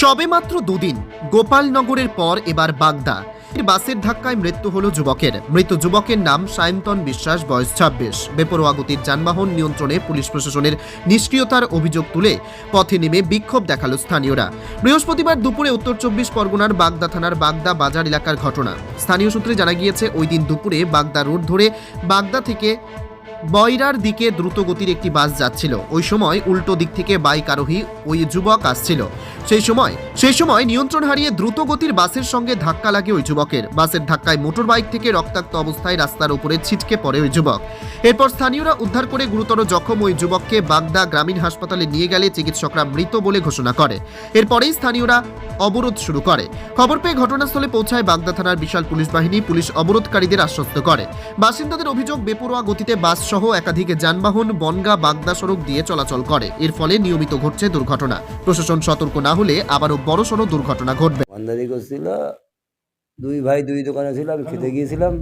সবে মাত্র দুদিন গোপালনগরের পর এবার বাগদা। বাসের ধাক্কায় মৃত্যু হলো যুবকের। মৃত যুবকের নাম সায়ন্তন বিশ্বাস, বয়স ছাব্বিশ। বেপরোয়া গতির যানবাহন নিয়ন্ত্রণে পুলিশ প্রশাসনের নিষ্ক্রিয়তার অভিযোগ তুলে পথে নেমে বিক্ষোভ দেখাল স্থানীয়রা। বৃহস্পতিবার দুপুরে উত্তর চব্বিশ পরগনার বাগদা থানার বাগদা বাজার এলাকার ঘটনা। স্থানীয় সূত্রে জানা গিয়েছে, ওই দিন দুপুরে বাগদা রোড ধরে বাগদা থেকে বয়রার দিকে দ্রুত গতির একটি বাস যাচ্ছিল। ওই সময় উল্টো দিক থেকে বাইক আরোহী ওই যুবক আসছিল। সেই সময় সেই সময় নিয়ন্ত্রণ হারিয়ে দ্রুত গতির বাসের সঙ্গে ধাক্কা লাগে ওই যুবকের। বাসের ধাক্কায় মোটর বাইক থেকে রক্তাক্ত অবস্থায় রাস্তার উপরে ছিটকে পড়ে ওই যুবক। এরপর স্থানীয়রা উদ্ধার করে গুরুতর জখম ওই যুবককে বাগদা গ্রামীণ হাসপাতালে নিয়ে গেলে চিকিৎসকরা মৃত বলে ঘোষণা করে। এরপরেই স্থানীয়রা অবরোধ শুরু করে। খবর পেয়ে ঘটনাস্থলে পৌঁছায় বাগদা থানার বিশাল পুলিশ বাহিনী। পুলিশ অবরোধকারীদের আশ্বস্ত করে। বাসিন্দাদের অভিযোগ, বেপরোয়া গতিতে বাস সহ একাধিক যানবাহন বনগা বাগদা সড়ক দিয়ে চলাচল করে। এর ফলে নিয়মিত ঘটছে দুর্ঘটনা। প্রশাসন সতর্ক না হলে আবারও বড়সড় দুর্ঘটনা ঘটবে। দুই ভাই দুই দোকানে ছিল, আমি খেতে গিয়েছিলাম।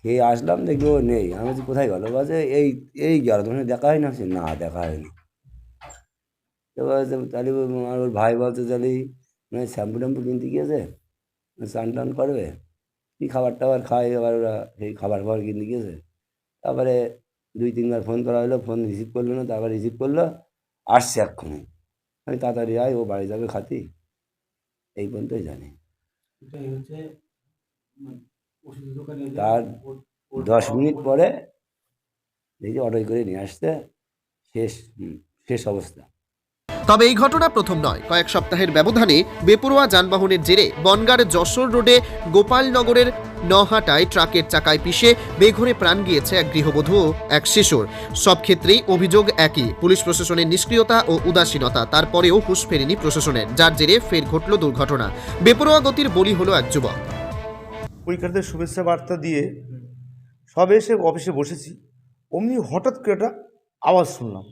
খেয়ে আসলাম, দেখি ও নেই। আমি বলছি, কোথায় গেল? বলছে, এই এই গেল। তোমার দেখা হয় না না, দেখা হয়নি। তাহলে আর ওর ভাই বলছে, তাহলে মানে শ্যাম্পু ট্যাম্পু কিনতে গিয়েছে? স্নান টান করবে? কী খাবার টাবার খায়? আবার ওরা সেই খাবার ফাবার কিনতে গিয়েছে। তারপরে দুই তিনবার ফোন করা হলো ফোন রিসিভ করল না তারপর রিসিভ করল আসছে এক্ষুনি। আমি তাড়াতাড়ি আয় ও বাড়ি যাবে খাতি। এই পর্যন্তই জানি। মানে তার দশ মিনিট পরে দেখি অটোয় করে নিয়ে আসতে শেষ শেষ অবস্থা। তবে এই ঘটনা প্রথম নয়। কয়েক সপ্তাহের ব্যবধানে বেপরোয়া যানবাহনের জেরে বনগার যশোর রোডে গোপালনগরের নহাটায় ট্রাকের চাকায় পিষে বেঘরে প্রাণ গিয়েছে এক গৃহবধূ এক শিশুর। সব ক্ষেত্রেই অভিযোগ একই। পুলিশ প্রশাসনের নিষ্ক্রিয়তা ও উদাসীনতা, তারপরেও হুঁশ ফেরেনি প্রশাসনের। যার জেরে ফের ঘটল দুর্ঘটনা। বেপরোয়া গতির বলি হলো এক যুবক। পরীক্ষার্থীদের শুভেচ্ছা বার্তা দিয়ে সবে এসে অফিসে বসেছি। অমনি হঠাৎ করে একটা আওয়াজ শুনলাম।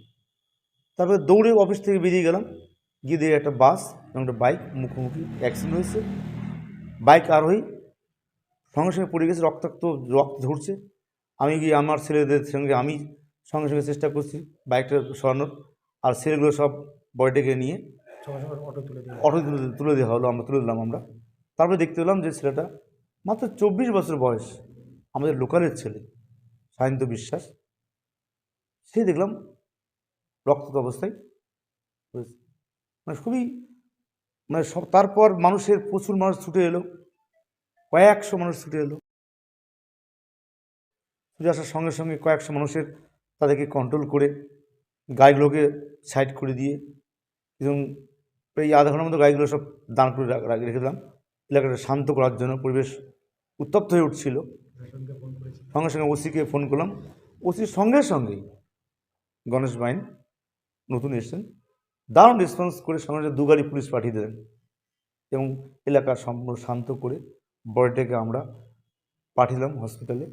তারপরে দৌড়ে অফিস থেকে বেরিয়ে গেলাম। গিয়ে দেখি একটা বাস এবং একটা বাইক মুখোমুখি। অ্যাক্সিডেন্ট হয়েছে। বাইক আরোহী সঙ্গে সঙ্গে পড়ে গেছে রক্তাক্ত রক্ত ঝরছে। আমি গিয়ে আমার ছেলেদের সঙ্গে আমি সঙ্গে সঙ্গে চেষ্টা করছি বাইকটা সরানোর। আর ছেলেগুলো সব বডিটাকে নিয়ে অটো তুলে অটো তুলে তুলে দেওয়া হলো আমরা তুলে দিলাম আমরা। তারপরে দেখতে পেলাম যে ছেলেটা মাত্র চব্বিশ বছর বয়স আমাদের লোকালের ছেলে সায়ন্ত বিশ্বাস। সে দেখলাম রক্তাক্ত অবস্থায় মানে খুবই মানে সব তারপর মানুষের প্রচুর মানুষ ছুটে এলো। কয়েকশো মানুষ ছুটে এলো। ছুটে আসার সঙ্গে সঙ্গে কয়েকশো মানুষের তাদেরকে কন্ট্রোল করে গাড়িগুলোকে সাইড করে দিয়ে এবং প্রায় আধা ঘণ্টার মতো গাড়িগুলো সব দাঁড় করে রাখ- দিলাম। এলাকাটা শান্ত করার জন্য পরিবেশ উত্তপ্ত হয়ে উঠছিল। সঙ্গে সঙ্গে ওসিকে ফোন করলাম। ওসির সঙ্গে সঙ্গেই গণেশ বাইন নতুন এসছেন। দারুণ রেসপন্স করে সঙ্গে সঙ্গে দু গাড়ি পুলিশ পাঠিয়ে দিলেন এবং এলাকা সম্পূর্ণ শান্ত করে বডিটাকে আমরা পাঠালাম হসপিটালে